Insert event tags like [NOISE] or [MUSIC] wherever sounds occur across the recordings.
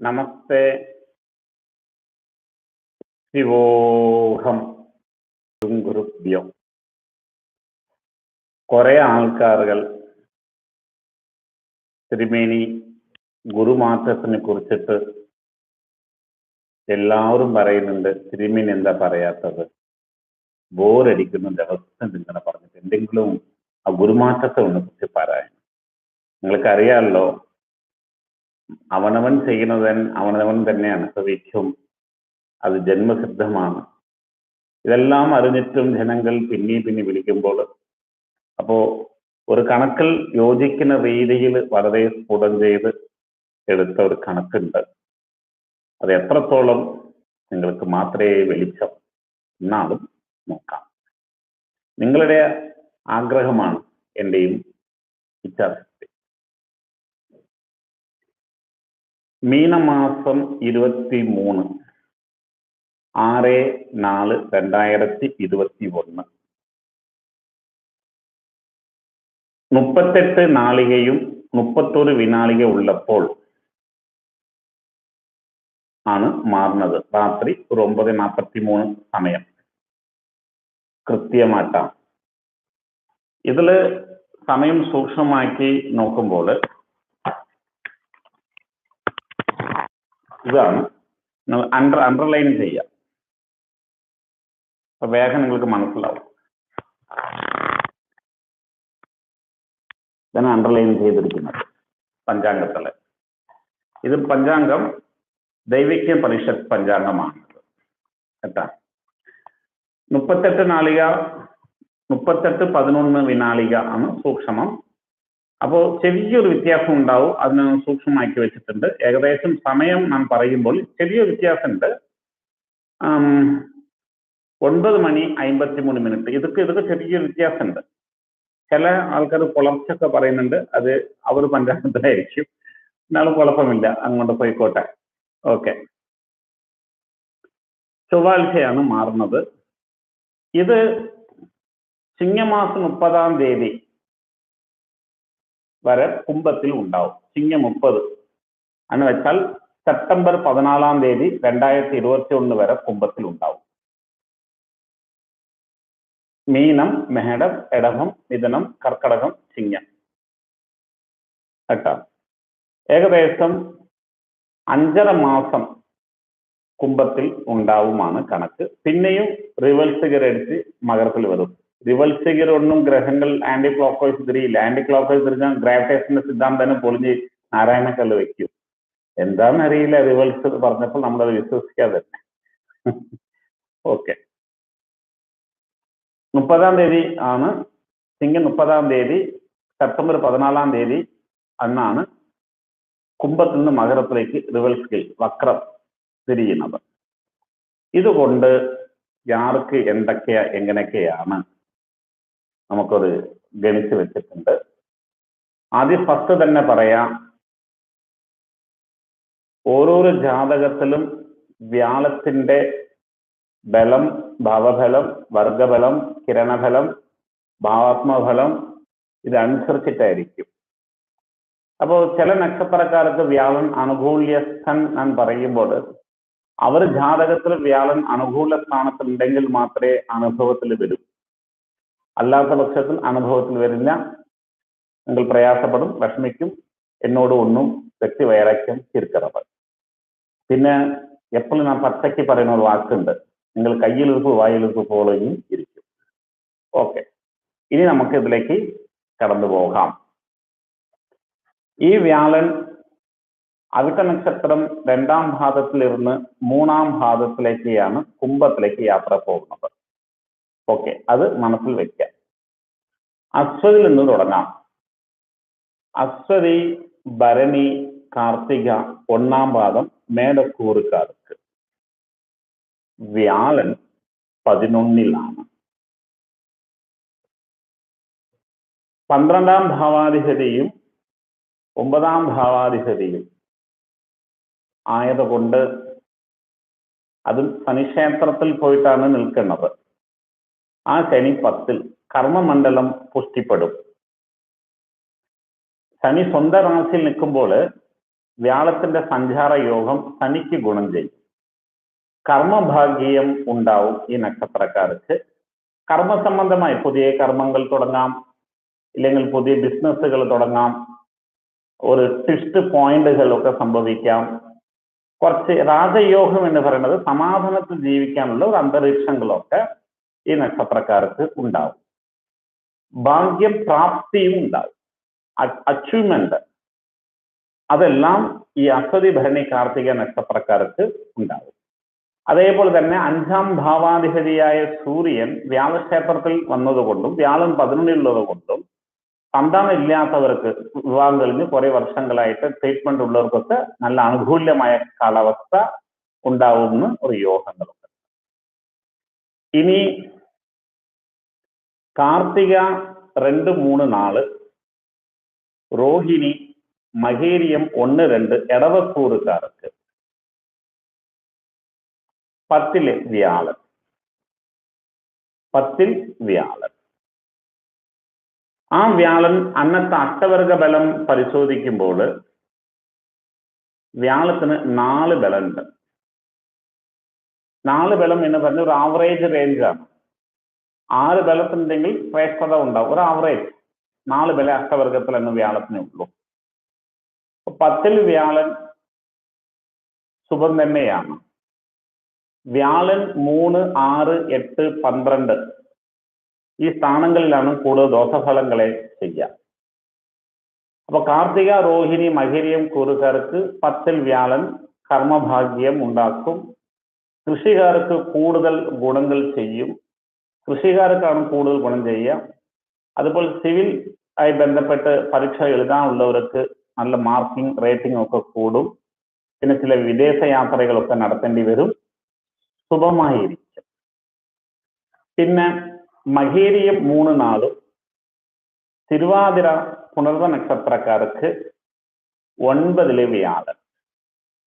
നമസ്തേ. ശിവോഹം ഗുരുഭ്യോ. കുറെ ആൾക്കാരുകൾ തിരുമേനി ഗുരുമാറ്റത്തിനെ കുറിച്ചിട്ട് എല്ലാവരും പറയുന്നുണ്ട്. തിരുമേനി എന്താ പറയാത്തത്? ബോറടിക്കുന്ന ദിവസം ഇങ്ങനെ പറഞ്ഞിട്ട്. എന്തെങ്കിലും ആ ഗുരുമാറ്റത്തെ ഒന്ന് കുറിച്ച് പറയാൻ. നിങ്ങൾക്കറിയാമല്ലോ അവനവൻ ചെയ്യുന്നവൻ അവനവൻ തന്നെയാണ്. അനുഭവിക്കും അത് ജന്മസിദ്ധമാണ്. ഇതെല്ലാം അറിഞ്ഞിട്ടും ജനങ്ങൾ പിന്നെ പിന്നെ വിളിക്കുമ്പോൾ അപ്പോ ഒരു കണക്കിൽ യോജിക്കുന്ന രീതിയിൽ വളരെ സ്ഫുടം ചെയ്ത് എടുത്ത ഒരു കണക്കുണ്ട്. അത് എത്രത്തോളം നിങ്ങൾക്ക് മാത്രമേ വെളിച്ചം എന്നാലും നോക്കാം. നിങ്ങളുടെ ആഗ്രഹമാണ് എന്റെയും ഇച്ഛാശക്തി മീനമാസം ഇരുപത്തി മൂന്ന് ആറ് നാല് രണ്ടായിരത്തി ഇരുപത്തി ഒന്ന് മുപ്പത്തെട്ട് നാളികയും മുപ്പത്തൊരു വിനാളിക ഉള്ളപ്പോൾ ആണ് മാറുന്നത്. രാത്രി ഒരു ഒമ്പത് നാൽപ്പത്തി മൂന്ന് സമയം. കൃത്യമായിട്ടാണ്. ഇതിൽ സമയം സൂക്ഷ്മമാക്കി നോക്കുമ്പോൾ ഇതാണ്. നിങ്ങൾ അണ്ടർ അണ്ടർലൈൻ ചെയ്യുക. അപ്പൊ വേഗം നിങ്ങൾക്ക് മനസ്സിലാവും. ഇതാണ് അണ്ടർലൈൻ ചെയ്തിരിക്കുന്നത് പഞ്ചാംഗത്തിലെ. ഇത് പഞ്ചാംഗം ദൈവിക പരിഷത്ത് പഞ്ചാംഗമാണ്. കേട്ടാ? മുപ്പത്തെട്ട് നാളിക മുപ്പത്തെട്ട് പതിനൊന്ന് വിനാളിക ആണ് സൂക്ഷ്മം. അപ്പോൾ ചെറിയൊരു വ്യത്യാസം ഉണ്ടാവും. അതിന് സൂക്ഷ്മമാക്കി വെച്ചിട്ടുണ്ട്. ഏകദേശം സമയം നാം പറയുമ്പോൾ ചെറിയൊരു വ്യത്യാസമുണ്ട്. ഒൻപത് മണി അമ്പത്തി മൂന്ന് മിനിറ്റ്. ഇതൊക്കെ ഇതൊക്കെ ചെറിയൊരു വ്യത്യാസമുണ്ട്. ചില ആൾക്കാർ പുലർച്ചൊക്കെ പറയുന്നുണ്ട്. അത് അവർ പഞ്ചായത്തിലായിരിക്കും. എന്നാലും കുഴപ്പമില്ല. അങ്ങോട്ട് പോയിക്കോട്ടെ. ഓക്കെ. ചൊവ്വാഴ്ചയാണ് മാറുന്നത്. ഇത് ചിങ്ങമാസം മുപ്പതാം തീയതി വരെ കുംഭത്തിൽ ഉണ്ടാവും. ചിങ്ങ മുപ്പത്. എന്ന് വെച്ചാൽ സെപ്റ്റംബർ പതിനാലാം തീയതി രണ്ടായിരത്തി ഇരുപത്തി ഒന്ന് വരെ കുംഭത്തിൽ ഉണ്ടാവും. മീനം മേടം ഇടവം മിഥുനം കർക്കടകം ചിങ്ങം. കേട്ടോ? ഏകദേശം അഞ്ചര മാസം കുംഭത്തിൽ ഉണ്ടാവുമാണ് കണക്ക്. പിന്നെയും റിവേഴ്സ് ഗിയർ അടിച്ച് മകരത്തിൽ വരും. റിവേഴ്സ് ഒന്നും ഗ്രഹങ്ങൾ ആന്റി ക്ലോക്ക് വൈസ് തിരിയില്ല. ആന്റി ക്ലോക്ക് വൈസ് തിരിഞ്ഞാൽ ഗ്രാവിറ്റേഷന്റെ സിദ്ധാന്തം തന്നെ പൊളിഞ്ഞ് നാരായണക്കല്ല് വെക്കും. എന്താണെന്ന് അറിയില്ല റിവേഴ്സ് പറഞ്ഞപ്പോൾ നമ്മളത് വിശ്വസിക്കാതെ തന്നെ. ഓക്കെ മുപ്പതാം തീയതി ആണ്. തിങ്കൾ മുപ്പതാം തീയതി സെപ്റ്റംബർ പതിനാലാം തീയതി അന്നാണ് കുംഭത്തിൽ നിന്ന് മകരത്തിലേക്ക് റിവേഴ്സ് വക്രം തിരിയുന്നത്. ഇതുകൊണ്ട് ആർക്ക് എന്തൊക്കെയാ എങ്ങനെയൊക്കെയാണ് നമുക്കൊരു ഗണിച്ച് വെച്ചിട്ടുണ്ട്. ആദ്യം ഫസ്റ്റ് തന്നെ പറയാം. ഓരോരോ ജാതകത്തിലും വ്യാളത്തിന്റെ ബലം ഭാവഫലം വർഗബലം കിരണഫലം ഭാവാത്മഫലം ഇതനുസരിച്ചിട്ടായിരിക്കും. അപ്പോൾ ചില നക്ഷത്രക്കാർക്ക് വ്യാഴൻ അനുകൂല്യസ്ഥൻ എന്ന് പറയുമ്പോൾ അവർ ജാതകത്തിൽ വ്യാഴൻ അനുകൂല സ്ഥാനത്തുണ്ടെങ്കിൽ മാത്രമേ അനുഭവത്തിൽ വരൂ. അല്ലാത്ത പക്ഷത്തിൽ അനുഭവത്തിൽ വരില്ല നിങ്ങൾ പ്രയാസപ്പെടും വിഷമിക്കും എന്നോട് ഒന്നും വ്യക്തി വൈരാഗ്യം തിരിച്ചറവ് പിന്നെ എപ്പോഴും ഞാൻ പച്ചയ്ക്ക് പറയുന്ന ഒരു വാക്കുണ്ട് നിങ്ങൾ കയ്യിലിരുപ്പ് വായിലിരുപ്പ് പോലെയും ഇരിക്കും. ഓക്കെ. ഇനി നമുക്ക് ഇതിലേക്ക് കടന്നു പോകാം. ഈ വ്യാഴൻ അവിട്ട നക്ഷത്രം രണ്ടാം ഭാഗത്തിലിരുന്ന് മൂന്നാം ഭാഗത്തിലേക്കാണ് കുംഭത്തിലേക്ക് യാത്ര പോകുന്നത്. ഓക്കെ അത് മനസ്സിൽ വെക്കാം. അശ്വതിൽ നിന്ന് തുടങ്ങാം. അശ്വതി ഭരണി കാർത്തിക ഒന്നാം പാദം മേടക്കൂറുകാർക്ക്. വ്യാഴൻ പതിനൊന്നിലാണ്. പന്ത്രണ്ടാം ഭാവാധിപതിയും ഒമ്പതാം ഭാവാധിപതിയും ആയതുകൊണ്ട് അതും ശനിക്ഷേത്രത്തിൽ പോയിട്ടാണ് നിൽക്കുന്നത്. ആ ശനി പത്തിൽ കർമ്മമണ്ഡലം പുഷ്ടിപ്പെടും. ശനി സ്വന്തം രാശിയിൽ നിൽക്കുമ്പോൾ വ്യാഴത്തിന്റെ സഞ്ചാര യോഗം ശനിക്ക് ഗുണം ചെയ്യും. കർമ്മഭാഗ്യം ഉണ്ടാവും ഈ നക്ഷത്രക്കാർക്ക്. കർമ്മ സംബന്ധമായി പുതിയ കർമ്മങ്ങൾ തുടങ്ങാം. ഇല്ലെങ്കിൽ പുതിയ ബിസിനസ്സുകൾ തുടങ്ങാം. ഒരു ട്വിസ്റ്റ് പോയിന്റുകളൊക്കെ സംഭവിക്കാം. കുറച്ച് രാജയോഗം എന്ന് പറയുന്നത് സമാധാനത്തിൽ ജീവിക്കാനുള്ള ഒരു അന്തരീക്ഷങ്ങളൊക്കെ ഈ നക്ഷത്രക്കാർക്ക് ഉണ്ടാവും. ഭാഗ്യം പ്രാപ്തിയും ഉണ്ടാവും. അച്ചീവ്മെന്റ് അതെല്ലാം ഈ അശ്വതി ഭരണി കാർത്തിക നക്ഷത്രക്കാർക്ക് ഉണ്ടാവും. അതേപോലെ തന്നെ അഞ്ചാം ഭാവാധിപതിയായ സൂര്യൻ വ്യാഴക്ഷേത്രത്തിൽ വന്നതുകൊണ്ടും വ്യാഴം പതിനൊന്നിലുള്ളത് കൊണ്ടും സന്താനം ഇല്ലാത്തവർക്ക് വിവാഹം കഴിഞ്ഞ് കുറെ വർഷങ്ങളായിട്ട് ട്രീറ്റ്മെന്റ് ഉള്ളവർക്കൊക്കെ നല്ല അനുകൂല്യമായ കാലാവസ്ഥ ഉണ്ടാവുമെന്ന് ഒരു യോഗങ്ങളുണ്ട്. ഇനി കാർത്തിക രണ്ട് മൂന്ന് നാൾ രോഹിണി മഹേരിയം ഒന്ന് രണ്ട് എടവക്കൂറുകാർക്ക് പത്തിൽ വ്യാളൻ പത്തിൽ വ്യാഴൻ ആ വ്യാഴൻ അന്നത്തെ അഷ്ടവർഗ ബലം പരിശോധിക്കുമ്പോൾ വ്യാഴത്തിന് നാല് ബലമുണ്ട്. നാല് ബലം എന്ന് പറഞ്ഞ ഒരു ആവറേജ് റേഞ്ചാണ് ആറ് ബലത്തിനുണ്ടെങ്കിൽ ശ്രേഷ്ഠത ഉണ്ടാവും. ഒരു ആവറേജ് നാല് ബല അഷ്ടവർഗത്തിൽ എന്ന വ്യാളത്തിനേ ഉള്ളൂ. പത്തിൽ വ്യാളൻ ശുഭം തന്നെയാണ് വ്യാളൻ മൂന്ന് ആറ് എട്ട് പന്ത്രണ്ട് ഈ സ്ഥാനങ്ങളിലാണ് കൂടുതൽ ദോഷഫലങ്ങളെ ചെയ്യുക. അപ്പൊ കാർത്തിക രോഹിണി മഹിരിയും കൂറുകാർക്ക് പത്തിൽ വ്യാളൻ കർമ്മഭാഗ്യം ഉണ്ടാക്കും. കൃഷിക്കാർക്ക് കൂടുതൽ ഗുണങ്ങൾ ചെയ്യും. കൃഷിക്കാർക്കാണ് കൂടുതൽ ഗുണം ചെയ്യുക. അതുപോലെ സിവിൽ ആയി ബന്ധപ്പെട്ട് പരീക്ഷ എഴുതാനുള്ളവർക്ക് നല്ല മാർക്കിംഗ് റേറ്റിംഗ് ഒക്കെ കൂടും. പിന്നെ ചില വിദേശ യാത്രകളൊക്കെ നടത്തേണ്ടി വരും. സുഖമായിരിക്കും പിന്നെ മഹേരിയും മൂന്ന് നാളും തിരുവാതിര പുണർവ നക്ഷത്രക്കാർക്ക് ഒൻപതിലെ വ്യാഴൻ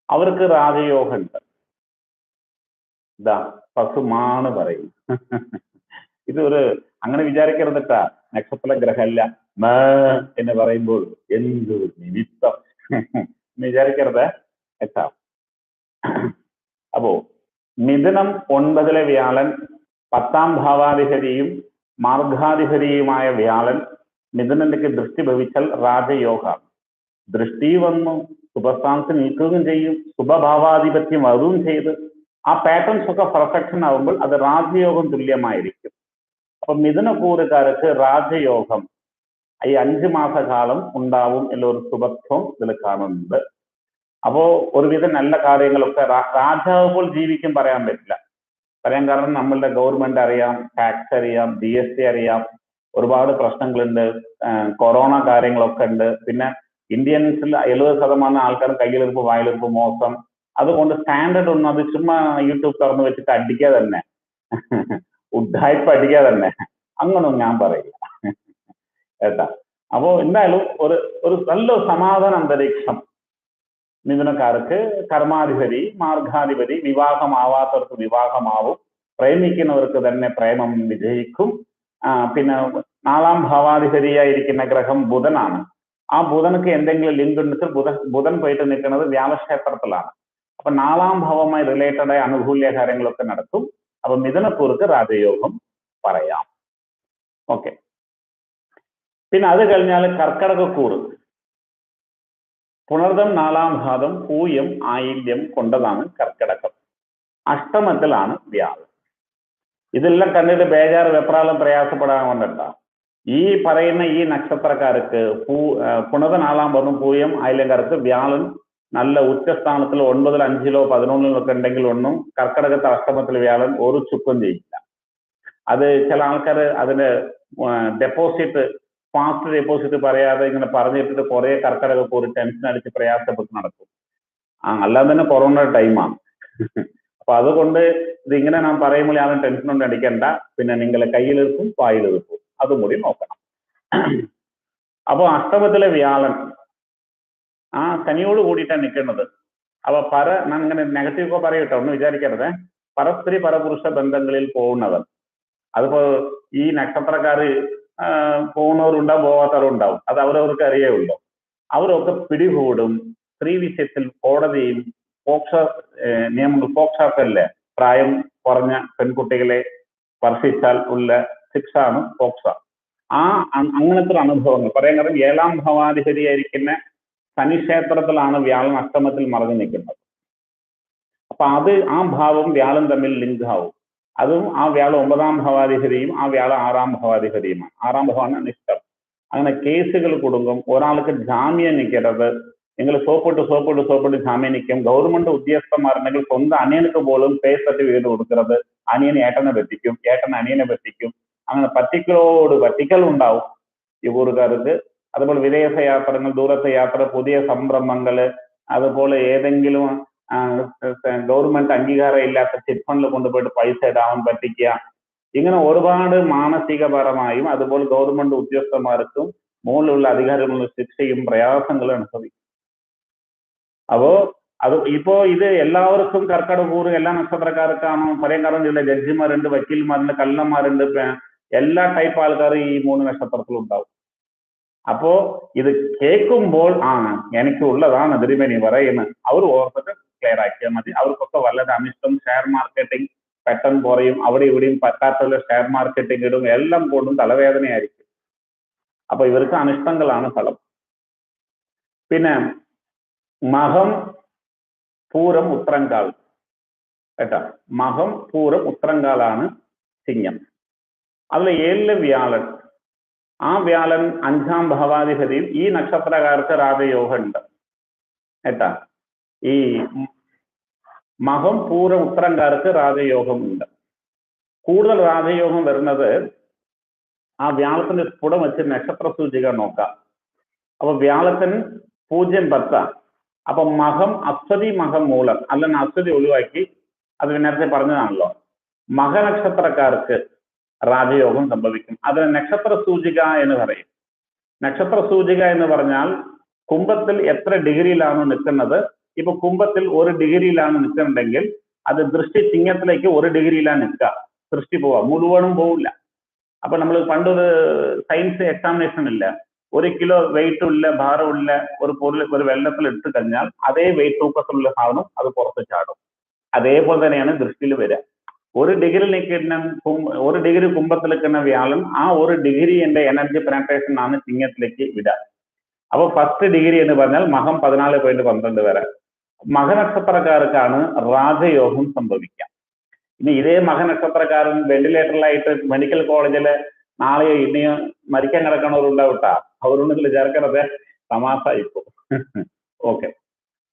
അവർക്ക് രാജയോഗമുണ്ട് ഇതാ പശുമാണ് പറയും ഇത് ഒരു അങ്ങനെ വിചാരിക്കരുതട്ട. നക്ഷത്ര ഗ്രഹമല്ല മ എന്ന് പറയുമ്പോൾ എന്ത് നിമിത്തം? വിചാരിക്കരുത്. എത്താ അപ്പോ മിഥുനം ഒൻപതിലെ വ്യാളൻ പത്താം ഭാവാധിപതിയും മാർഗാധിപതിയുമായ വ്യാളൻ മിഥുനന്റെക്ക് ദൃഷ്ടി ഭവിച്ചാൽ രാജയോഗ. ദൃഷ്ടി വന്നു ശുഭസ്ഥാനത്ത് നിൽക്കുകയും ചെയ്യും ശുഭഭാവാധിപത്യം വരുകയും ചെയ്ത് ആ പാറ്റേൺസ് ഒക്കെ പെർഫെക്ഷൻ ആവുമ്പോൾ അത് രാജയോഗം തുല്യമായിരിക്കും. അപ്പൊ മിഥുനക്കൂറുകാർക്ക് രാജയോഗം. ഈ അഞ്ച് മാസകാലം ഉണ്ടാവും എന്നൊരു സുഭത്വം ഇതിൽ കാണുന്നുണ്ട്. അപ്പോ ഒരുവിധം നല്ല കാര്യങ്ങളൊക്കെ രാജാവുമ്പോൾ ജീവിക്കും പറയാൻ പറ്റില്ല. പറയാൻ കാരണം നമ്മളുടെ ഗവൺമെന്റ് അറിയാം ടാക്സ് അറിയാം ജി എസ് ടി അറിയാം. ഒരുപാട് പ്രശ്നങ്ങളുണ്ട്. കൊറോണ കാര്യങ്ങളൊക്കെ ഉണ്ട്. പിന്നെ ഇന്ത്യൻസിൽ എഴുപത് ശതമാനം ആൾക്കാർ കയ്യിലെടുപ്പ് വായിലെടുപ്പ് മോശം. അതുകൊണ്ട് സ്റ്റാൻഡേർഡ് ഒന്നും അത് ചുമ്മാ യൂട്യൂബ് തുറന്ന് വെച്ചിട്ട് അടിക്കുക തന്നെ. ഉഡ്ഡായ്പ അടിക്കുക തന്നെ അങ്ങനൊന്നും ഞാൻ പറയില്ല. കേട്ടാ? അപ്പോ എന്തായാലും ഒരു ഒരു നല്ല സമാധാന അന്തരീക്ഷം മിഥുനക്കാർക്ക് കർമാധിപതി മാർഗാധിപതി വിവാഹമാവാത്തവർക്ക് വിവാഹമാവും. പ്രേമിക്കുന്നവർക്ക് തന്നെ പ്രേമം വിജയിക്കും. പിന്നെ നാലാം ഭാവാധിപതിയായിരിക്കുന്ന ഗ്രഹം ബുധനാണ്. ആ ബുധനക്ക് എന്തെങ്കിലും ലിങ്ക് ഉണ്ടെങ്കിൽ ബുധൻ ബുധൻ പോയിട്ട് നിൽക്കുന്നത് വ്യാമക്ഷേത്രത്തിലാണ്. അപ്പൊ നാലാം ഭാവമായി റിലേറ്റഡായ അനുകൂല്യ കാര്യങ്ങളൊക്കെ നടക്കും അപ്പൊ മിഥുനക്കൂർക്ക് രാജയോഗം പറയാം. ഓക്കെ പിന്നെ അത് കഴിഞ്ഞാൽ കർക്കടകക്കൂറ്. പുണർദം നാലാം ഭാഗം പൂയം ആയില്യം കൊണ്ടതാണ് കർക്കിടകം. അഷ്ടമത്തിലാണ് വ്യാഴം. ഇതെല്ലാം കണ്ടിട്ട് ബേജാറ് വെപ്രാളം പ്രയാസപ്പെടാൻ കൊണ്ടല്ല ഈ പറയുന്ന ഈ നക്ഷത്രക്കാർക്ക് പൂ പുണത നാലാം ഭാഗം പൂയം ആയില്യക്കാർക്ക് വ്യാഴൻ നല്ല ഉച്ചസ്ഥാനത്തിൽ ഒൻപതിൽ അഞ്ചിലോ പതിനൊന്നിലോ ഒക്കെ ഉണ്ടെങ്കിൽ ഒന്നും കർക്കിടകത്തെ അഷ്ടമത്തിൽ വ്യാഴം ഒരു ചുക്കും ചെയ്യില്ല. അത് ചില ആൾക്കാർ അതിന് ഡെപ്പോസിറ്റ് ഫാസ്റ്റ് ഡെപ്പോസിറ്റ് പറയാതെ ഇങ്ങനെ പറഞ്ഞിട്ടിട്ട് കുറെ കർക്കിടക പോയി ടെൻഷൻ അടിച്ച് പ്രയാസപ്പെട്ട് നടക്കും. ആ അല്ലാതെ തന്നെ കൊറോണ ടൈമാണ് അപ്പൊ അതുകൊണ്ട് ഇതിങ്ങനെ നാം പറയുമ്പോൾ യാതൊരു ഒന്നും അടിക്കണ്ട. പിന്നെ നിങ്ങളെ കയ്യിലെടുക്കും പായിലെടുക്കും അതും കൂടി നോക്കണം. അപ്പോൾ അഷ്ടമത്തിലെ വ്യാഴൻ ആ കനിയോട് കൂടിയിട്ടാണ് നിൽക്കുന്നത് അപ്പൊ പര ഞാൻ ഇങ്ങനെ നെഗറ്റീവ് പറയട്ടെ ഒന്ന് വിചാരിക്കരുത്. പരസ്ത്രീ പരപുരുഷ ബന്ധങ്ങളിൽ പോകുന്നവർ അതിപ്പോ ഈ നക്ഷത്രക്കാര് പോകുന്നവരുണ്ടാവും പോകാത്തവരുണ്ടാവും അത് അവരവർക്ക് അറിയേ ഉള്ളൂ. അവരൊക്കെ പിടികൂടും സ്ത്രീ വിഷയത്തിൽ കോടതിയും പോക്ഷ നിയമങ്ങൾ പോക്സാക്കല്ലേ പ്രായം കുറഞ്ഞ പെൺകുട്ടികളെ സ്പർശിച്ചാൽ ഉള്ള ശിക്ഷ ആണ് പോക്സ ആ അങ്ങനത്തെ അനുഭവങ്ങൾ. പറയാൻ കാരണം ഏഴാം ഭവാധിപതിയായിരിക്കുന്ന ശനിക്ഷേത്രത്തിലാണ് വ്യാഴം അഷ്ടമത്തിൽ മറഞ്ഞു നിൽക്കുന്നത്. അപ്പൊ അത് ആ ഭാവം വ്യാഴം തമ്മിൽ ലിങ്ക് ആവും. അതും ആ വ്യാഴം ഒമ്പതാം ഭവാധിപതിയും ആ വ്യാഴം ആറാം ഭവാധിപതിയുമാണ്. ആറാം ഭവമാണ് നിഷ്ഠം അങ്ങനെ കേസുകൾ കൊടുക്കും ഒരാൾക്ക് ജാമ്യം നിൽക്കരുത്. നിങ്ങൾ സോപ്പിട്ട് സോപ്പിട്ട് സോപ്പിട്ട് ജാമ്യം നിൽക്കും. ഗവൺമെന്റ് ഉദ്യോഗസ്ഥന്മാരുണ്ടെങ്കിൽ സ്വന്തം അനിയനക്ക് പോലും പേ സർട്ടിഫിക്കറ്റ് കൊടുക്കരുത്. അനിയൻ ഏട്ടനെ പറ്റിക്കും. ഏട്ടൻ അനിയനെ പറ്റിക്കും. അങ്ങനെ പറ്റിക്കലോട് പറ്റിക്കൽ ഉണ്ടാവും യുവൂറുകാർക്ക് അതുപോലെ വിദേശ യാത്രകൾ ദൂരത്തെ യാത്ര പുതിയ സംരംഭങ്ങൾ അതുപോലെ ഏതെങ്കിലും ഗവൺമെന്റ് അംഗീകാരം ഇല്ലാത്ത ചിറ്റ് ഫണ്ടിൽ കൊണ്ടുപോയിട്ട് പൈസ ഇടാവാൻ പറ്റിക്കുക. ഇങ്ങനെ ഒരുപാട് മാനസികപരമായും അതുപോലെ ഗവൺമെന്റ് ഉദ്യോഗസ്ഥന്മാർക്കും മുകളിലുള്ള അധികാരികളുടെ ശിക്ഷയും പ്രയാസങ്ങളും അനുഭവിക്കും. അപ്പോ അത് ഇപ്പോ ഇത് എല്ലാവർക്കും കർക്കടക കൂറ് എല്ലാ നക്ഷത്രക്കാർക്കാണോ പഴയകാലം ജില്ല ജഡ്ജിമാരുണ്ട് വക്കീൽമാരുണ്ട് കള്ളന്മാരുണ്ട് എല്ലാ ടൈപ്പ് ആൾക്കാർ ഈ മൂന്ന് നക്ഷത്രത്തിലും ഉണ്ടാവും അപ്പോ ഇത് കേൾക്കുമ്പോൾ ആ എനിക്ക് ഉള്ളതാണ് തിരുമേനി പറയുന്നത് അവർ ഓർത്തിട്ട് ക്ലിയർ ആക്കിയാൽ മതി അവർക്കൊക്കെ വളരെ അനിഷ്ടം ഷെയർ മാർക്കറ്റിംഗ് പെട്ടെന്ന് കുറയും അവിടെ ഇവിടെയും പറ്റാത്തുള്ള ഷെയർ മാർക്കറ്റിംഗ് ഇടും എല്ലാം കൊണ്ടും തലവേദനയായിരിക്കും അപ്പൊ ഇവർക്ക് അനിഷ്ടങ്ങളാണ് ഫലം പിന്നെ മഹം പൂരം ഉത്രങ്കാൽ കേട്ടോ മഹം പൂരം ഉത്രങ്കാലാണ് ചിങ്ങം അതിൽ ഏഴിൽ വ്യാഴൻ ആ വ്യാഴൻ അഞ്ചാം ഭാവാധിപതിയും ഈ നക്ഷത്രക്കാർക്ക് രാജയോഗം ഉണ്ട് കേട്ടാ? ഈ മഹം പൂര ഉത്തരംകാർക്ക് രാജയോഗം ഉണ്ട് കൂടുതൽ രാജയോഗം വരുന്നത് ആ വ്യാഴത്തിന്റെ സ്ഫുടം വെച്ച് നക്ഷത്ര സൂചിക നോക്കാം. അപ്പൊ വ്യാഴത്തിന് പൂജ്യം പത്ത് അപ്പൊ മഹം അശ്വതി മഹം മൂലം അല്ലെങ്കിൽ അശ്വതി ഒഴിവാക്കി അത് നേരത്തെ പറഞ്ഞതാണല്ലോ. മഹനക്ഷത്രക്കാർക്ക് രാജയോഗം സംഭവിക്കും. അതിന് നക്ഷത്ര സൂചിക എന്ന് പറയും. നക്ഷത്ര സൂചിക എന്ന് പറഞ്ഞാൽ കുംഭത്തിൽ എത്ര ഡിഗ്രിയിലാണ് നിൽക്കുന്നത്? ഇപ്പൊ കുംഭത്തിൽ ഒരു ഡിഗ്രിയിലാണ് നിൽക്കുന്നുണ്ടെങ്കിൽ അത് ദൃഷ്ടി ചിങ്ങത്തിലേക്ക് ഒരു ഡിഗ്രിയിലാണ് നിൽക്കുക. ദൃഷ്ടി പോവാ മുഴുവനും പോവില്ല. അപ്പൊ നമ്മൾ പണ്ടൊരു സയൻസ് എക്സാമിനേഷൻ ഇല്ല. ഒരു കിലോ വെയിറ്റ് ഉള്ള ഭാരമുള്ള ഒരു പൊരുൾ ഒരു വെള്ളത്തിൽ എടുത്തു കഴിഞ്ഞാൽ അതേ വെയിറ്റ് തൂക്കത്തിലുള്ള സാധനം അത് പുറത്ത് ചാടും. അതേപോലെ തന്നെയാണ് ദൃഷ്ടിയിൽ വരിക. ഒരു നിൽക്കുന്ന കും- ഒരു ഡിഗ്രി കുംഭത്തിൽ നിൽക്കുന്ന വ്യാളും ആ ഒരു ഡിഗ്രി എന്റെ എനർജി പെനട്രേഷൻ ആണ് ചിങ്ങത്തിലേക്ക് വിടുക. അപ്പൊ ഫസ്റ്റ് ഡിഗ്രി എന്ന് പറഞ്ഞാൽ മഹം പതിനാല് പോയിന്റ് പന്ത്രണ്ട് വരെ. മകനക്ഷത്രക്കാർക്കാണ് രാജയോഗം സംഭവിക്കാം ഇനി ഇതേ മകനക്ഷത്രക്കാരൻ വെന്റിലേറ്ററിലായിട്ട് മെഡിക്കൽ കോളേജിൽ നാളെയോ ഇനിയോ മരിക്കാൻ കിടക്കണവരുണ്ടാവട്ടാ. അവരുണ്ടെങ്കിൽ ചേർക്കണത് തമാശ ഇപ്പോ. ഓക്കെ [LAUGHS]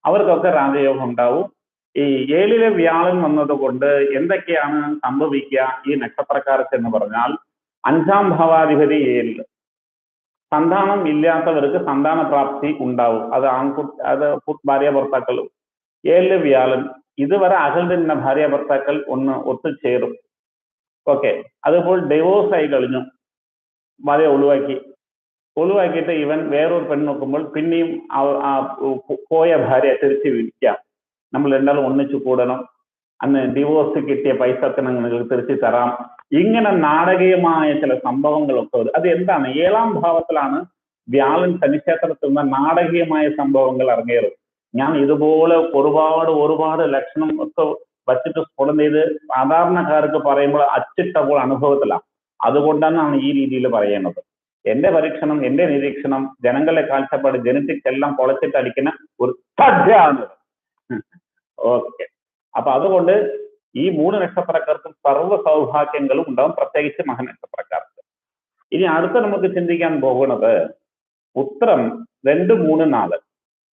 അവർക്കൊക്കെ രാജയോഗം ഉണ്ടാവും. ഈ ഏഴിലെ വ്യാഴം വന്നതുകൊണ്ട് എന്തൊക്കെയാണ് സംഭവിക്കുക ഈ നക്ഷത്രക്കാർക്ക് എന്ന് പറഞ്ഞാൽ അഞ്ചാം ഭാവാധിപതി ഏഴിൽ. സന്താനം ഇല്ലാത്തവർക്ക് സന്താന പ്രാപ്തി ഉണ്ടാവും. അത് ആൺകുട്ടി അത് ഭാര്യ ഭർത്താക്കളും ഏഴിൽ വ്യാഴൻ ഇതുവരെ അകൽന്നിരുന്ന ഭാര്യ ഭർത്താക്കൾ ഒന്ന് ഒത്തുചേരും. ഓക്കെ. അതിപ്പോൾ ഡിവോഴ്സ് ആയി കഴിഞ്ഞു. ഭാര്യ ഒഴിവാക്കി ഒഴിവാക്കിയിട്ട് ഇവൻ വേറൊരു പെണ്ണ് നോക്കുമ്പോൾ പിന്നെയും പോയ ഭാര്യ തിരിച്ച് വിളിക്കാം. നമ്മൾ രണ്ടാളും ഒന്നിച്ചു കൂടണം. അന്ന് ഡിവോഴ്സ് കിട്ടിയ പൈസ ഒക്കെ നിങ്ങൾക്ക് തിരിച്ചു തരാം. ഇങ്ങനെ നാടകീയമായ ചില സംഭവങ്ങളൊക്കെ അത് എന്താണ്? ഏഴാം ഭാവത്തിലാണ് വ്യാഴൻ ശനിക്ഷേത്രത്തിൽ നിന്ന് നാടകീയമായ സംഭവങ്ങൾ ഇറങ്ങിയത്. ഞാൻ ഇതുപോലെ ഒരുപാട് ഒരുപാട് ലക്ഷണം ഒക്കെ വച്ചിട്ട് സ്ഫുടം ചെയ്ത് സാധാരണക്കാർക്ക് പറയുമ്പോൾ അച്ചിട്ടപ്പോൾ അനുഭവത്തിലാണ്. അതുകൊണ്ടാണ് ഈ രീതിയിൽ പറയുന്നത് എന്റെ പരീക്ഷണം എന്റെ നിരീക്ഷണം ജനങ്ങളുടെ കാഴ്ചപ്പാട് ജനറ്റിക്സ് എല്ലാം പൊളച്ചിട്ട് അടിക്കുന്ന ഒരു സദ്യയാണ് ഓക്കെ. അപ്പൊ അതുകൊണ്ട് ഈ മൂന്ന് നക്ഷത്രക്കാർക്കും സർവ സൗഭാഗ്യങ്ങളും ഉണ്ടാവും പ്രത്യേകിച്ച് മഹനക്ഷത്രക്കാർക്ക് ഇനി അടുത്ത നമുക്ക് ചിന്തിക്കാൻ പോകുന്നത് ഉത്രം രണ്ട് മൂന്ന് നാല്.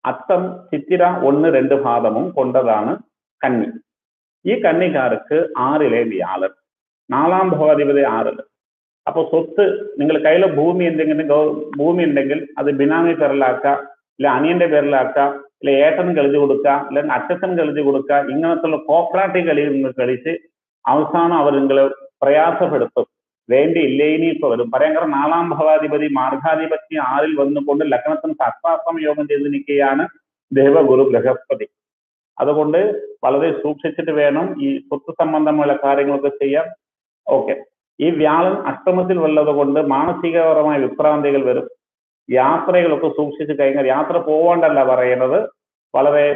അത്തം ചിത്തിര ഒന്ന് രണ്ട് പാദമും കൊണ്ടതാണ് കന്നി. ഈ കന്നിക്കാർക്ക് ആറിലെ വ്യാഴൻ നാലാം ഭവാധിപതി ആറിൽ. അപ്പൊ സ്വത്ത് നിങ്ങൾ കയ്യിലെ ഭൂമി എന്തെങ്കിലും ഭൂമി ഉണ്ടെങ്കിൽ അത് ബിനാമി പേരിലാക്കാം ഇല്ല അനിയന്റെ പേരിലാക്കാം ഇല്ല ഏട്ടൻ കളിച്ചു കൊടുക്കുക അല്ലെങ്കിൽ അച്ഛൻ കളിച്ചു കൊടുക്കുക ഇങ്ങനത്തുള്ള കോപ്പറേറ്റീവ് കളിയിൽ നിന്ന് കളിച്ച് അവസാനം അവർ നിങ്ങളെ പ്രയാസപ്പെടുത്തും. വേണ്ടി ഇല്ലേനി ഇപ്പൊ വരും. കാരണം നാലാം ഭവാധിപതി മാർഗാധിപതി ആറിൽ വന്നുകൊണ്ട് ലഗ്നത്തിന് സത്വാസം യോഗം ചെയ്ത് നിൽക്കുകയാണ് ദേവഗുരു ബൃഹസ്പതി. അതുകൊണ്ട് വളരെ സൂക്ഷിച്ചിട്ട് വേണം ഈ സ്വത്ത് സംബന്ധമുള്ള കാര്യങ്ങളൊക്കെ ചെയ്യാൻ. ഓക്കെ. ഈ വ്യാഴം അഷ്ടമത്തിൽ ഉള്ളത് കൊണ്ട് മാനസികപരമായ വിഭ്രാന്തികൾ വരും. യാത്രകളൊക്കെ സൂക്ഷിച്ച് കഴിഞ്ഞാൽ യാത്ര പോവാണ്ടല്ല പറയുന്നത്. വളരെ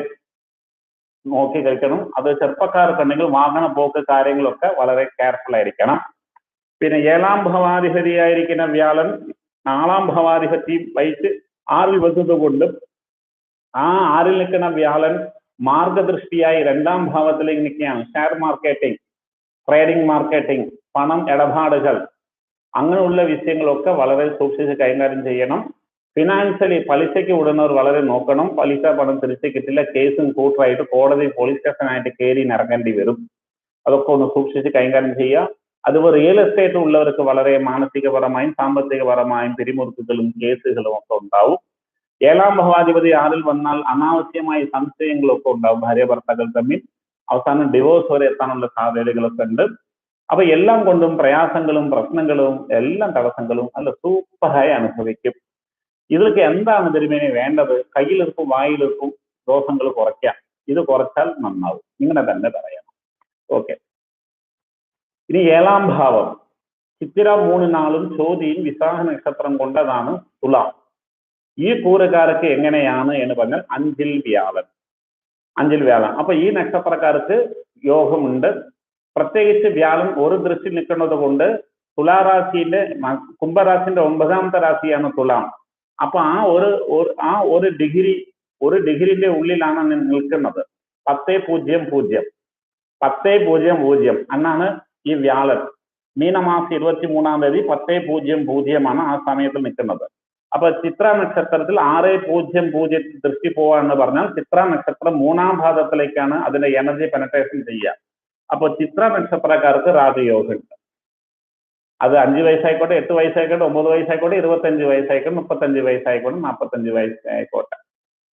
നോക്കി കഴിക്കണം അത് ചെറുപ്പക്കാർക്കുണ്ടെങ്കിൽ വാഹന പോക്ക് കാര്യങ്ങളൊക്കെ വളരെ കെയർഫുൾ ആയിരിക്കണം. പിന്നെ ഏഴാം ഭവാധിപതിയായിരിക്കുന്ന വ്യാഴൻ നാലാം ഭവാധിപതി വഹിച്ച് ആറിൽ വെച്ചത് കൊണ്ടും ആ ആറിൽ നിൽക്കുന്ന വ്യാഴൻ മാർഗദൃഷ്ടിയായി രണ്ടാം ഭാവത്തിലേക്ക് നിൽക്കുകയാണ്. ഷെയർ മാർക്കറ്റിംഗ് ട്രേഡിംഗ് മാർക്കറ്റിംഗ് പണം ഇടപാടുകൾ അങ്ങനെയുള്ള വിഷയങ്ങളൊക്കെ വളരെ സൂക്ഷിച്ച് കൈകാര്യം ചെയ്യണം. ഫിനാൻഷ്യലി പലിശയ്ക്ക് വിടുന്നവർ വളരെ നോക്കണം. പലിശ പണം തിരിച്ചു കിട്ടില്ല കേസും കൂട്ടറായിട്ട് കോടതി പോലീസ് സ്റ്റേഷനായിട്ട് കയറി ഇറങ്ങേണ്ടി വരും. അതൊക്കെ ഒന്ന് സൂക്ഷിച്ച് കൈകാര്യം ചെയ്യുക. അതുപോലെ റിയൽ എസ്റ്റേറ്റ് ഉള്ളവർക്ക് വളരെ മാനസികപരമായും സാമ്പത്തികപരമായും പിരിമുറുക്കുകളും കേസുകളും ഒക്കെ ഉണ്ടാവും. ഏഴാം ഭവാധിപതി ആറിൽ വന്നാൽ അനാവശ്യമായ സംശയങ്ങളൊക്കെ ഉണ്ടാവും ഭാര്യ ഭർത്താക്കൾ തമ്മിൽ. അവസാനം ഡിവോഴ്സ് വരെ എത്താനുള്ള സാധ്യതകളൊക്കെ ഉണ്ട്. അപ്പൊ എല്ലാം കൊണ്ടും പ്രയാസങ്ങളും പ്രശ്നങ്ങളും എല്ലാം തടസ്സങ്ങളും നല്ല സൂപ്പറായി അനുഭവിക്കും. ഇതിലേക്ക് എന്താണ് തിരുമേനി വേണ്ടത്? കയ്യിലിർക്കും വായിലിർക്കും ദോഷങ്ങൾ കുറയ്ക്കാം. ഇത് കുറച്ചാൽ നന്നാവും. ഇങ്ങനെ തന്നെ പറയണം ഓക്കെ ഇനി ഏഴാം ഭാവം. ചിത്തിര മൂന്ന് നാളും ചോതിയും വിശാഖ നക്ഷത്രം കൊണ്ടതാണ് തുലാം. ഈ കൂറുകാർക്ക് എങ്ങനെയാണ് എന്ന് പറഞ്ഞാൽ അഞ്ചിൽ വ്യാഴൻ അഞ്ചിൽ വ്യാഴം അപ്പൊ ഈ നക്ഷത്രക്കാർക്ക് യോഗമുണ്ട്. പ്രത്യേകിച്ച് വ്യാഴം ഒരു ദൃഷ്ടി നിൽക്കുന്നത് കൊണ്ട് തുലാറാശിന്റെ മ- കുംഭരാശിന്റെ ഒമ്പതാമത്തെ രാശിയാണ് തുലാം. അപ്പൊ ആ ഒരു ആ ഒരു ഡിഗ്രി ഒരു ഡിഗ്രിന്റെ ഉള്ളിലാണ് നിൽക്കുന്നത്. പത്ത് പൂജ്യം പൂജ്യം. പത്ത് പൂജ്യം പൂജ്യം. എന്നാണ് ഈ വ്യാഴൻ. മീനമാസം ഇരുപത്തി മൂന്നാം തീയതി പത്ത് പൂജ്യം പൂജ്യമാണ് ആ സമയത്ത് നിൽക്കുന്നത്. അപ്പൊ ചിത്ര നക്ഷത്രത്തിൽ ആറ് പൂജ്യം പൂജ്യം ദൃഷ്ടി പോവാന്ന് പറഞ്ഞാൽ ചിത്ര നക്ഷത്രം മൂന്നാം ഭാഗത്തിലേക്കാണ് അതിന്റെ എനർജി പെനട്രേഷൻ ചെയ്യുക. അപ്പൊ ചിത്ര നക്ഷത്രക്കാർക്ക് രാജയോഗം ഉണ്ട്. അത് അഞ്ച് വയസ്സായിക്കോട്ടെ എട്ട് വയസ്സായിക്കോട്ടെ ഒമ്പത് വയസ്സായിക്കോട്ടെ ഇരുപത്തഞ്ച് വയസ്സായിക്കോട്ടെ മുപ്പത്തഞ്ച് വയസ്സായിക്കോട്ടെ നാൽപ്പത്തഞ്ച് വയസ്സായിക്കോട്ടെ.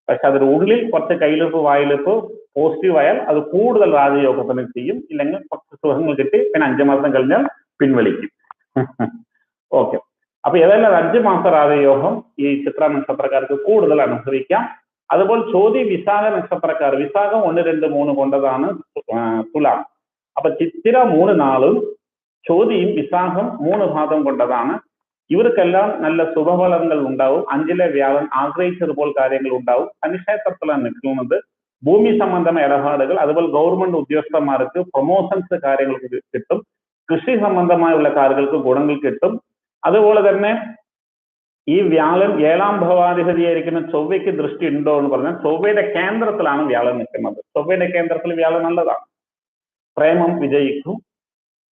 പക്ഷെ അതിന്റെ ഉള്ളിൽ കുറച്ച് കയ്യിലിപ്പ് വായിലിപ്പ് പോസിറ്റീവ് ആയാൽ അത് കൂടുതൽ രാജയോഗത്തിന് ചെയ്യും. ഇല്ലെങ്കിൽ കുറച്ച് സുഖങ്ങൾ കിട്ടി പിന്നെ അഞ്ചു മാസം കഴിഞ്ഞാൽ പിൻവലിക്കും. [LAUGHS] ഓക്കെ അപ്പൊ ഏതായാലും അഞ്ചു മാസ രാജയോഗം ഈ ചിത്ര നക്ഷത്രക്കാർക്ക് കൂടുതൽ അനുഭവിക്കാം. അതുപോലെ ചോതി വിശാഖ നക്ഷത്രക്കാർ വിശാഖം ഒന്ന് രണ്ട് മൂന്ന് കൊണ്ടതാണ് തുലാം. അപ്പൊ ചിത്തിര മൂന്ന് നാളും ചോതിയും വിസാഹം മൂന്ന് ഭാഗം കൊണ്ടതാണ്. ഇവർക്കെല്ലാം നല്ല ശുഭഫലങ്ങൾ ഉണ്ടാവും. അഞ്ചിലെ വ്യാഴൻ ആഗ്രഹിച്ചതുപോലെ കാര്യങ്ങൾ ഉണ്ടാവും. ശനിക്ഷേത്രത്തിലാണ് നിൽക്കുന്നത്. ഭൂമി സംബന്ധമായ ഇടപാടുകൾ അതുപോലെ ഗവൺമെന്റ് ഉദ്യോഗസ്ഥന്മാർക്ക് പ്രൊമോഷൻസ് കാര്യങ്ങൾ കിട്ടും. കൃഷി സംബന്ധമായുള്ള കാര്യങ്ങൾക്ക് ഗുണങ്ങൾ കിട്ടും. അതുപോലെ തന്നെ ഈ വ്യാഴൻ ഏഴാം ഭവാധിപതിയായിരിക്കുന്ന ചൊവ്വയ്ക്ക് ദൃഷ്ടി ഉണ്ടോ എന്ന് പറഞ്ഞാൽ ചൊവ്വയുടെ കേന്ദ്രത്തിലാണ് വ്യാഴൻ നിൽക്കുന്നത്. ചൊവ്വയുടെ കേന്ദ്രത്തിൽ വ്യാഴം നല്ലതാണ്. പ്രേമം വിജയിക്കും.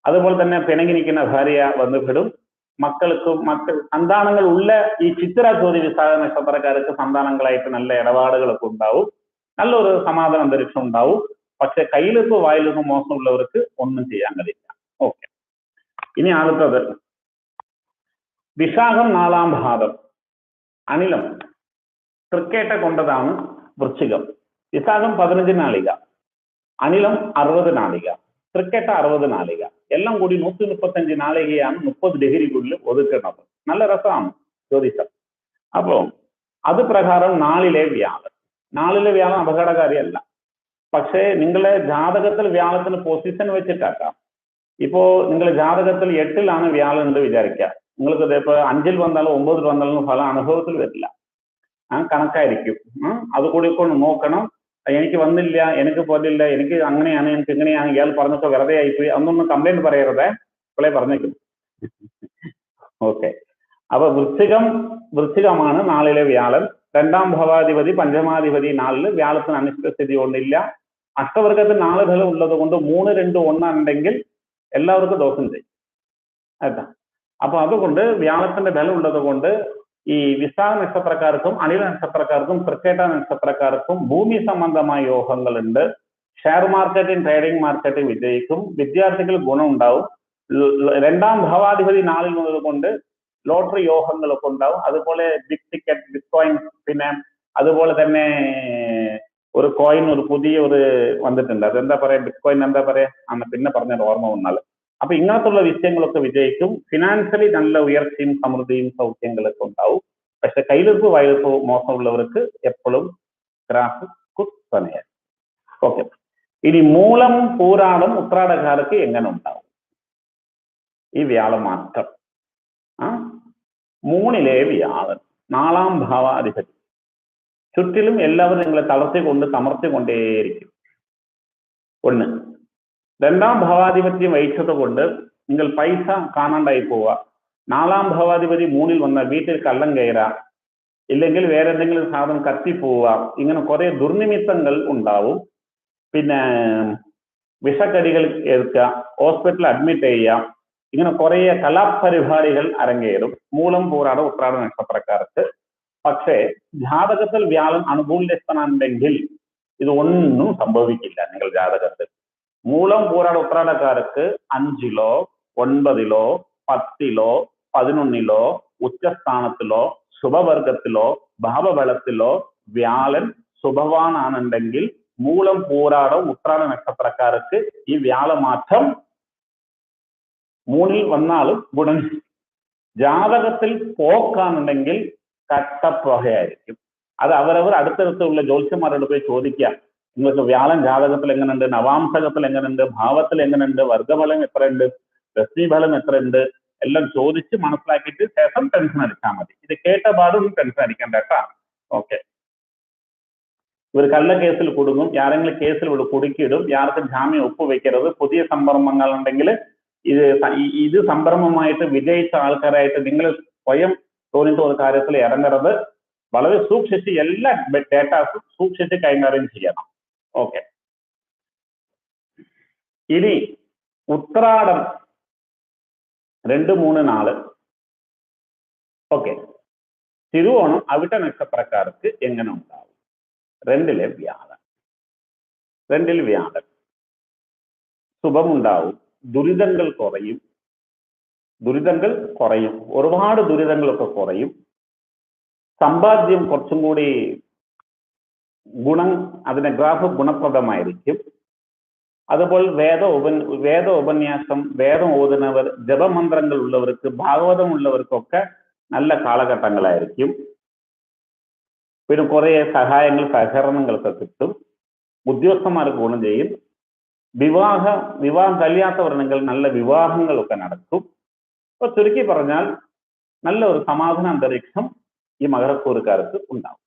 അതുപോലെ തന്നെ പിണങ്ങി നിൽക്കുന്ന ഭാര്യ ബന്ധപ്പെടും മക്കൾക്കും മക്കൾ സന്താനങ്ങൾ ഉള്ള ഈ ചിത്ര ചോദ്യ വിശാഖ നക്ഷത്രക്കാർക്ക് സന്താനങ്ങളായിട്ട് നല്ല ഇടപാടുകളൊക്കെ ഉണ്ടാവും. നല്ലൊരു സമാധാന അന്തരീക്ഷം ഉണ്ടാവും. പക്ഷെ കയ്യിലിപ്പോ വായിലിപ്പോ മോശമുള്ളവർക്ക് ഒന്നും ചെയ്യാൻ കഴിയില്ല. ഓക്കെ. ഇനി അടുത്തത്. വിശാഖം നാലാം ഭാഗം. അനിലം. തൃക്കേട്ട കൊണ്ടതാണ് വൃശ്ചികം. വിശാഖം പതിനഞ്ച് നാളിക. അനിലം അറുപത് നാളിക. തൃക്കേട്ട അറുപത് നാളിക. എല്ലാം കൂടി നൂറ്റി മുപ്പത്തഞ്ച് നാളികയാണ് മുപ്പത് ഡിഗ്രിക്കുള്ളിൽ ഒതുക്കുന്നത്. നല്ല രസമാണ് ജ്യോതിഷം അപ്പോ അത് പ്രകാരം നാളിലെ വ്യാഴം. നാളിലെ വ്യാഴം അപകടകാരിയല്ല. പക്ഷേ നിങ്ങളെ ജാതകത്തിൽ വ്യാഴത്തിന് പൊസിഷൻ വെച്ചിട്ടാക്കാം. ഇപ്പോ നിങ്ങൾ ജാതകത്തിൽ എട്ടിലാണ് വ്യാഴം എന്ന് വിചാരിക്കുക. നിങ്ങൾക്ക് ഇതിപ്പോ അഞ്ചിൽ വന്നാലും ഒമ്പതിൽ വന്നാലും ഫലം അനുഭവത്തിൽ വരില്ല. ആ കണക്കായിരിക്കും. അതുകൂടി അത് കൂടി കൊണ്ട് നോക്കണം. എനിക്ക് വന്നില്ല എനിക്ക് പോലില്ല എനിക്ക് അങ്ങനെയാണ് എനിക്ക് ഇങ്ങനെയാണ് ഇയാൾ പറഞ്ഞപ്പോ വെറുതെ ആയിപ്പോയി. അന്നൊന്നും കംപ്ലൈന്റ് പറയരുതേ. ഇപ്പളെ പറഞ്ഞേക്കും. ഓക്കെ അപ്പൊ വൃശ്ചികം വൃശ്ചികമാണ് നാളിലെ വ്യാഴം. രണ്ടാം ഭവാധിപതി പഞ്ചമാധിപതി നാളിൽ വ്യാഴത്തിന് അനിഷ്ടസ്ഥിതി ഒന്നില്ല. അഷ്ടവർഗത്തിൽ നാല് ഫലം ഉള്ളത് കൊണ്ട് മൂന്ന് രണ്ട് ഒന്നുണ്ടെങ്കിൽ എല്ലാവർക്കും ദോഷം ചെയ്യും. അപ്പൊ അതുകൊണ്ട് വ്യാഴത്തിന്റെ ബലം ഉള്ളത് കൊണ്ട് ഈ വിശാഖ നക്ഷത്രക്കാർക്കും അനില നക്ഷത്രക്കാർക്കും തൃക്കേട്ട നക്ഷത്രക്കാർക്കും ഭൂമി സംബന്ധമായ യോഗങ്ങളുണ്ട് ഷെയർ മാർക്കറ്റിംഗ് ട്രേഡിംഗ് മാർക്കറ്റിംഗ് വിജയിക്കും വിദ്യാർത്ഥികൾ ഗുണം ഉണ്ടാവും ല- ല- രണ്ടാം ഭാവാധിപതി നാളിൽ മുതൽ കൊണ്ട് ലോട്ടറി യോഗങ്ങളൊക്കെ ഉണ്ടാവും അതുപോലെ ബിഗ് ടിക്കറ്റ് ബിറ്റ് കോയിൻ പിന്നെ അതുപോലെ തന്നെ ഒരു കോയിൻ ഒരു പുതിയ ഒരു വന്നിട്ടുണ്ട്. അതെന്താ പറയാ? ബിറ്റ് കോയിൻ എന്താ പറയാ? അന്ന് പിന്നെ പറഞ്ഞത് ഓർമ്മ വന്നാൽ. അപ്പൊ ഇങ്ങനത്തുള്ള വിഷയങ്ങളൊക്കെ വിജയിക്കും. ഫിനാൻഷ്യലി നല്ല ഉയർച്ചയും സമൃദ്ധിയും സൗഖ്യങ്ങളൊക്കെ ഉണ്ടാവും. പക്ഷെ കയ്യിലിപ്പ് വയലിപ്പ് മോശമുള്ളവർക്ക് എപ്പോഴും ഗ്രാഫ് കുത്തനെയാണ് ഓക്കെ ഇനി മൂലം പൂരാടം ഉത്രാടകാലത്ത് എങ്ങനെ ഉണ്ടാവും? ഈ വ്യാഴമാറ്റം. ആ? മൂന്നിലെ വ്യാഴൻ നാലാം ഭാവാധിപതി. ചുറ്റിലും എല്ലാവരും നിങ്ങളെ തളർത്തിക്കൊണ്ട് തമർത്തിക്കൊണ്ടേയിരിക്കും. ഒന്ന് രണ്ടാം ഭാവാധിപത്യം വഹിച്ചത് കൊണ്ട് നിങ്ങൾ പൈസ കാണാണ്ടായി പോവുക. നാലാം ഭാവാധിപതി മൂന്നിൽ വന്ന വീട്ടിൽ കള്ളം കയറാം ഇല്ലെങ്കിൽ വേറെ എന്തെങ്കിലും സാധനം കത്തിപ്പോവുക ഇങ്ങനെ കുറെ ദുർനിമിത്തങ്ങൾ ഉണ്ടാവും. പിന്നെ വിഷക്കടികൾ ഏൽക്കുക ഹോസ്പിറ്റലിൽ അഡ്മിറ്റ് ചെയ്യുക. ഇങ്ങനെ കുറേ കലാപരിപാടികൾ അരങ്ങേറും. മൂലം പോരാട ഉത്രാട നക്ഷത്രക്കാർക്ക്. പക്ഷേ ജാതകത്തിൽ വ്യാഴം അനുകൂലസ്ഥനുണ്ടെങ്കിൽ ഇതൊന്നും സംഭവിക്കില്ല നിങ്ങൾ ജാതകത്തിൽ. മൂലം പോരാട ഉത്രാടക്കാർക്ക് അഞ്ചിലോ ഒൻപതിലോ പത്തിലോ പതിനൊന്നിലോ ഉച്ചസ്ഥാനത്തിലോ ശുഭവർഗത്തിലോ ഭാവബലത്തിലോ വ്യാഴൻ ശുഭവാനാണെന്നുണ്ടെങ്കിൽ മൂലം പോരാട ഉത്രാട നക്ഷത്രക്കാർക്ക് ഈ വ്യാഴമാറ്റം മൂന്നിൽ വന്നാലും ഗുണം ജാതകത്തിൽ പോക്കാണെന്നുണ്ടെങ്കിൽ കട്ടപ്പുകയായിരിക്കും അത് അവരവർ അടുത്തടുത്തുള്ള ജ്യോത്സ്യന്മാരോട് പോയി ചോദിക്കാം നിങ്ങൾക്ക് വ്യാഴം ജാതകത്തിൽ എങ്ങനെയുണ്ട്? നവാംശകത്തിൽ എങ്ങനെയുണ്ട്? ഭാവത്തിൽ എങ്ങനെയുണ്ട്? വർഗഫലം എത്രയുണ്ട്? രശ്മിഫലം എത്രയുണ്ട്? എല്ലാം ചോദിച്ച് മനസ്സിലാക്കിയിട്ട് ശേഷം ടെൻഷൻ അടിച്ചാൽ മതി. ഇത് കേട്ട പാടൊന്നും ടെൻഷൻ അടിക്കണ്ട കേട്ടാ. ഓക്കെ ഇവർ കള്ള കേസിൽ കുടുങ്ങും. ആരെങ്കിലും കേസിൽ ഇവിടെ കുടുക്കിയിടും. ആർക്കും ജാമ്യം ഒപ്പുവെക്കരുത്. പുതിയ സംരംഭങ്ങൾ ഉണ്ടെങ്കിൽ ഇത് ഇത് സംരംഭമായിട്ട് വിജയിച്ച ആൾക്കാരായിട്ട് നിങ്ങൾ സ്വയം തോന്നിട്ട് ഒരു കാര്യത്തിൽ ഇറങ്ങരുത്. വളരെ സൂക്ഷിച്ച് എല്ലാ ഡേറ്റാസും സൂക്ഷിച്ച് കൈകാര്യം ചെയ്യണം. ഓക്കെ ഇനി ഉത്രാടം രണ്ട് മൂന്ന് നാല്. ഓക്കെ തിരുവോണം അവിട്ട നക്ഷത്രക്കാർക്ക് എങ്ങനെ ഉണ്ടാവും? രണ്ടിലെ വ്യാഴം. രണ്ടിൽ വ്യാഴം. ശുഭമുണ്ടാവും ദുരിതങ്ങൾ കുറയും. ദുരിതങ്ങൾ കുറയും. ഒരുപാട് ദുരിതങ്ങളൊക്കെ കുറയും. സമ്പാദ്യം കുറച്ചും കൂടി ഗുണം അതിന്റെ ഗ്രാഫ് ഗുണപ്രദമായിരിക്കും. അതുപോലെ വേദ ഉപ വേദ ഉപന്യാസം വേദം ഓതുന്നവർ ജപമന്ത്രങ്ങൾ ഉള്ളവർക്ക് ഭാഗവതം ഉള്ളവർക്കൊക്കെ നല്ല കാലഘട്ടങ്ങളായിരിക്കും. പിന്നെ കുറേ സഹായങ്ങൾ സഹകരണങ്ങളൊക്കെ കിട്ടും. ഉദ്യോഗസ്ഥന്മാർക്ക് ഗുണം ചെയ്യും. വിവാഹ വിവാഹം കഴിയാത്തവരുണ്ടെങ്കിൽ നല്ല വിവാഹങ്ങളൊക്കെ നടക്കും. അപ്പൊ ചുരുക്കി പറഞ്ഞാൽ നല്ല ഒരു സമാധാന അന്തരീക്ഷം ഈ മകരക്കൂറുകാർക്ക് ഉണ്ടാവും.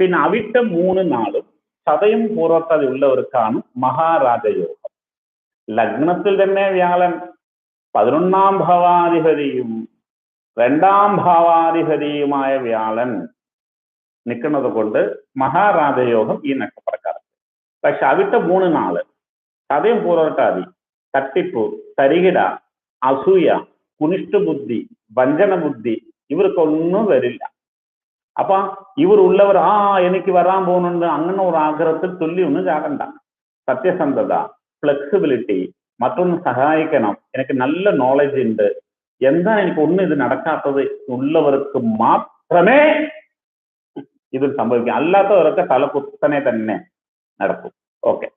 പിന്നെ അവിട്ട മൂന്ന് നാളും ചതയും പൂർവത്തത് ഉള്ളവർക്കാണ് മഹാരാജയോഗം. ലഗ്നത്തിൽ തന്നെ വ്യാഴൻ പതിനൊന്നാം ഭാവാധിപതിയും രണ്ടാം ഭാവാധിപതിയുമായ വ്യാഴൻ നിൽക്കുന്നത് കൊണ്ട് മഹാരാജയോഗം ഈ നക്ഷത്രക്കാർക്ക്. പക്ഷെ അവിട്ട മൂന്ന് നാൾ ചതയും പൂർവട്ടാതി തട്ടിപ്പ് തരികിട അസൂയ കുനിഷ്ഠബുദ്ധി വഞ്ചന ബുദ്ധി ഇവർക്കൊന്നും വരില്ല. അപ്പൊ ഇവർ ഉള്ളവർ ആ എനിക്ക് വരാൻ പോകുന്നുണ്ട്. അങ്ങനെ ഒരു ആഗ്രഹത്തിൽ തുല്യൊന്നും ചാടണ്ട. സത്യസന്ധത ഫ്ലെക്സിബിലിറ്റി മറ്റൊന്ന് സഹായിക്കണം. എനിക്ക് നല്ല നോളജ് ഉണ്ട്. എന്താ എനിക്ക് ഒന്നും ഇത് നടക്കാത്തത്? ഉള്ളവർക്ക് മാത്രമേ ഇതിൽ സംഭവിക്കും. അല്ലാത്തവരൊക്കെ തലകുത്തനെ തന്നെ നടക്കും. ഓക്കെ.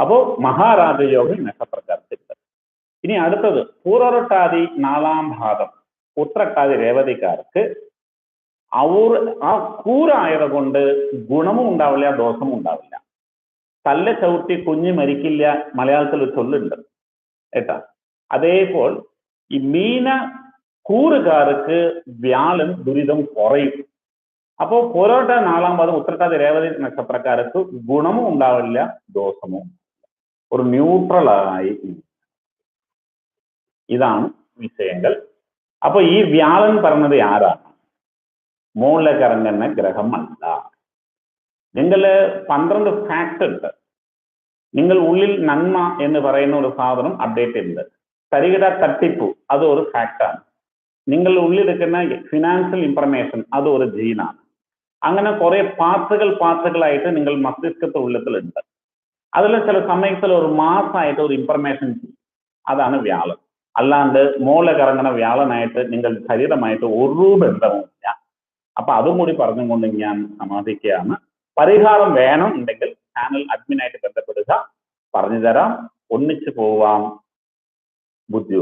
അപ്പോ മഹാരാജയോഗം നക്ഷത്രക്കാർക്ക് ഇനി അടുത്തത് പൂർവട്ടാതി നാലാം ഭാഗം. ഉത്രട്ടാതി രേവതിക്കാർക്ക് അവർ ആ കൂറായത് കൊണ്ട് ഗുണവും ഉണ്ടാവില്ല ദോഷവും ഉണ്ടാവില്ല. തല്ല ചവിട്ടി കുഞ്ഞ് മരിക്കില്ല മലയാളത്തിൽ ഒരു ചൊല്ലുണ്ട് കേട്ടാ. അതേപോൽ ഈ മീന കൂറുകാർക്ക് വ്യാഴം ദുരിതം കുറയും. അപ്പോ പോരോട്ട നാലാം പാദം ഉത്തരക്കാതി രേവതി നക്ഷത്രക്കാർക്ക് ഗുണവും ഉണ്ടാവില്ല ദോഷവും ഒരു ന്യൂട്രൽ ആയി ഇതാണ് വിഷയങ്ങൾ. അപ്പൊ ഈ വ്യാഴൻ പറഞ്ഞത് ആരാണ്? മുകളിൽ കറങ്ങുന്ന ഗ്രഹമല്ല. നിങ്ങൾ പന്ത്രണ്ട് ഫാക്ട് ഉണ്ട്. നിങ്ങൾ ഉള്ളിൽ നന്മ എന്ന് പറയുന്ന ഒരു സാധനം അപ്ഡേറ്റ് ഉണ്ട് തരികിട തട്ടിപ്പു അത് ഒരു ഫാക്റ്റാണ് നിങ്ങൾ ഉള്ളിലെടുക്കുന്ന ഫിനാൻഷ്യൽ ഇൻഫർമേഷൻ അത് ഒരു ജീനാണ് അങ്ങനെ കുറെ പാർട്ടുകൾ പാർട്ടുകളായിട്ട് നിങ്ങൾ മസ്തിഷ്കത്തെ ഉള്ളത്തിലുണ്ട് അതിൽ ചില സമയത്തിൽ ഒരു മാസമായിട്ട് ഒരു ഇൻഫർമേഷൻ അതാണ് വ്യാഴം അല്ലാണ്ട് മോളെ കറങ്ങുന്ന വ്യാളനായിട്ട് നിങ്ങൾ ശരീരമായിട്ട് ഒരു ബന്ധവുമില്ല അപ്പൊ അതും കൂടി പറഞ്ഞുകൊണ്ട് ഞാൻ സമാധിക്കുകയാണ്. പരിഹാരം വേണം ഉണ്ടെങ്കിൽ ചാനൽ അഡ്മിനായിട്ട് ബന്ധപ്പെടുക. പറഞ്ഞു തരാം ഒന്നിച്ചു പോവാം. ബുദ്ധി